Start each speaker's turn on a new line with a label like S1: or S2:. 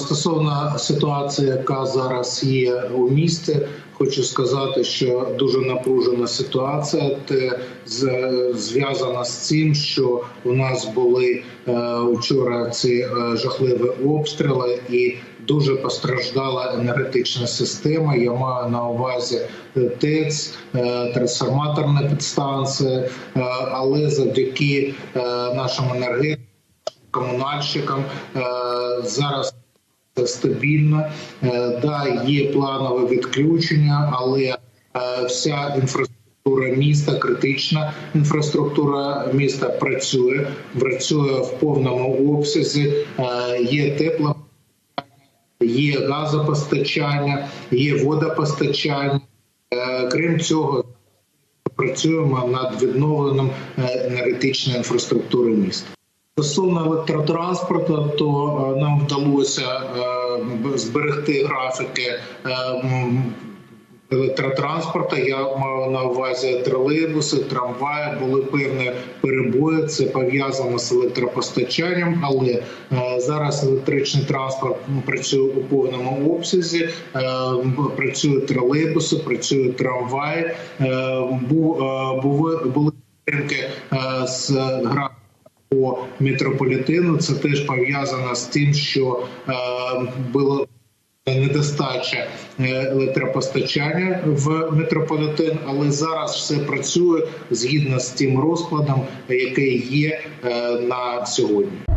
S1: Стосовно ситуації, яка зараз є у місті, хочу сказати, що дуже напружена ситуація. Те зв'язана з цим, що у нас були е, вчора ці е, жахливі обстріли, і дуже постраждала енергетична система. Я маю на увазі е, ТЕЦ, е, трансформаторна підстанція, е, але завдяки е, нашим енергетикам, комунальщикам е, зараз стабільно. Е, Да, є планове відключення, але е, вся інфраструктура міста, критична інфраструктура міста працює, працює в повному обсязі. Е, Є тепло, є газопостачання, є водопостачання. Е, Крім цього, працюємо над відновленням е, енергетичної інфраструктури міста. Стосовно електротранспорту, то е, нам вдалося е, зберегти графіки е, електротранспорту. Я маю на увазі тролейбуси, трамваї. Були певні перебої. Це пов'язано з електропостачанням, але зараз електричний транспорт працює у повному обсязі. М, Працюють тролейбуси, працюють трамваї. Були підтримки з графіком по метрополітену. Це теж пов'язано з тим, що е, було недостача е, електропостачання в метрополітен, але зараз все працює згідно з тим розкладом, який є е, на сьогодні.